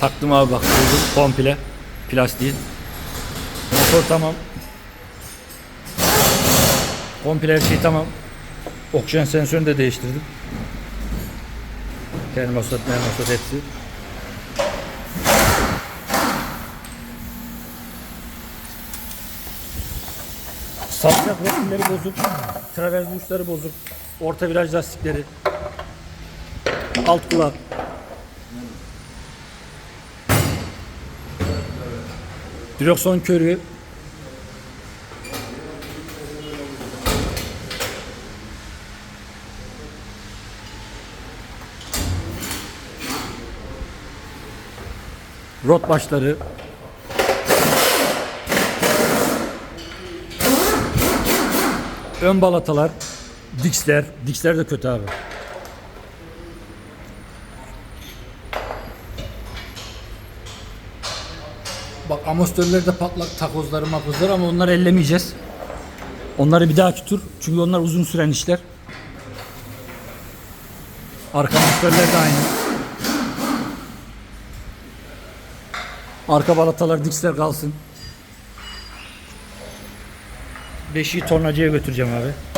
Taktım abi bak buldum komple plastiği. Motor tamam. Komple her şey tamam. Oksijen sensörünü de değiştirdim. Termostat, mermostat hepsi. Sapacak resimleri bozuk. Travers uçları bozuk. Orta viraj lastikleri. Alt kulak. Direksiyon körü. Rot başları. Ön balatalar. Dixler. Dixler de kötü abi. Bak amortisörleri de patlak takozları makozları ama onları ellemeyeceğiz. Onları bir dahaki tur. Çünkü onlar uzun süren işler. Arka amortisörler de aynı. Arka balatalar dixler kalsın. Beşiği tornacıya götüreceğim abi.